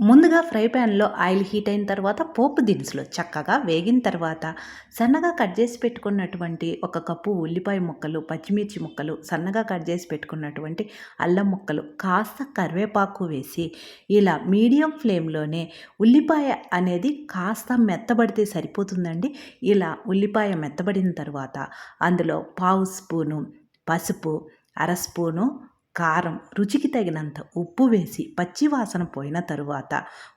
ముందుగా ఫ్రై ప్యాన్లో oil heat అయిన తర్వాత పోపు దినుసులు చక్కగా వేగిన తర్వాత సన్నగా కట్ చేసి పెట్టుకున్నటువంటి ఒక కప్పు ఉల్లిపాయ ముక్కలు పచ్చిమిర్చి ముక్కలు సన్నగా కట్ చేసి పెట్టుకున్నటువంటి అల్లం ముక్కలు కాస్త కరివేపాకు వేసి ఇలా మీడియం ఫ్లేమ్లోనే ఉల్లిపాయ అనేది కాస్త మెత్తబడితే సరిపోతుందండి. ఇలా ఉల్లిపాయ మెత్తబడిన తర్వాత అందులో పావు స్పూను పసుపు అర స్పూను కారం రుచికి తగినంత ఉప్పు వేసి పచ్చివాసన పోయిన తరువాత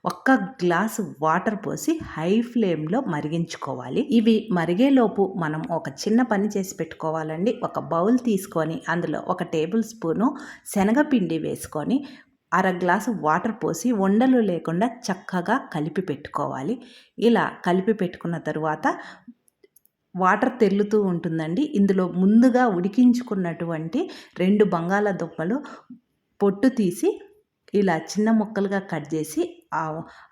ఒక్క గ్లాసు వాటర్ పోసి హై ఫ్లేమ్లో మరిగించుకోవాలి. ఇవి మరిగేలోపు మనం ఒక చిన్న పని చేసి పెట్టుకోవాలండి. ఒక బౌల్ తీసుకొని అందులో ఒక టేబుల్ స్పూను శనగపిండి వేసుకొని అర గ్లాసు వాటర్ పోసి ఉండలు లేకుండా చక్కగా కలిపి పెట్టుకోవాలి. ఇలా కలిపి పెట్టుకున్న తరువాత వాటర్ తెల్లుతూ ఉంటుందండి. ఇందులో ముందుగా ఉడికించుకున్నటువంటి రెండు బంగాళాదుంపలు పొట్టు తీసి ఇలా చిన్న ముక్కలుగా కట్ చేసి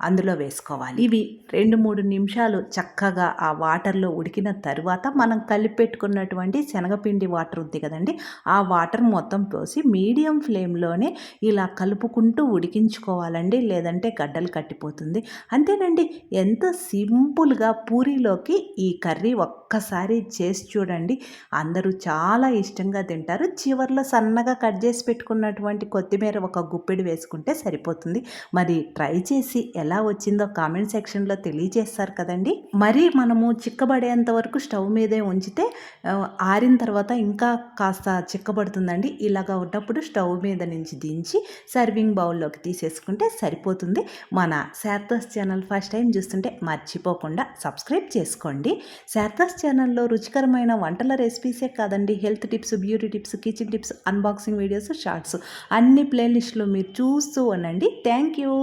అందులో వేసుకోవాలి. ఇవి రెండు మూడు నిమిషాలు చక్కగా ఆ వాటర్లో ఉడికిన తర్వాత మనం కలిపెట్టుకున్నటువంటి శనగపిండి వాటర్ ఉంది కదండి ఆ వాటర్ మొత్తం పోసి మీడియం ఫ్లేమ్లోనే ఇలా కలుపుకుంటూ ఉడికించుకోవాలండి. లేదంటే గడ్డలు కట్టిపోతుంది. అంతేనండి ఎంత సింపుల్గా పూరీలోకి ఈ కర్రీ ఒక్కసారి చేసి చూడండి. అందరూ చాలా ఇష్టంగా తింటారు. చివరిలో సన్నగా కట్ చేసి పెట్టుకున్నటువంటి కొత్తిమీర ఒక గుప్పెడు వేసుకుంటే సరిపోతుంది. మరి ట్రై చేసి ఎలా వచ్చిందో కామెంట్ సెక్షన్లో తెలియజేస్తారు కదండి. మరి మనము చిక్కబడేంత వరకు స్టవ్ మీదే ఉంచితే ఆరిన తర్వాత ఇంకా కాస్త చిక్కబడుతుందండి. ఇలాగా ఉన్నప్పుడు స్టవ్ మీద నుంచి దించి సర్వింగ్ బౌల్లోకి తీసేసుకుంటే సరిపోతుంది. మన శారదాస్ ఛానల్ ఫస్ట్ టైం చూస్తుంటే మర్చిపోకుండా సబ్స్క్రైబ్ చేసుకోండి. శారదాస్ ఛానల్లో రుచికరమైన వంటల రెసిపీసే కాదండి. Health tips beauty tips kitchen tips unboxing videos shorts అన్ని ప్లేలిస్ట్లో మీరు చూస్తూ ఉండండి. Thank you.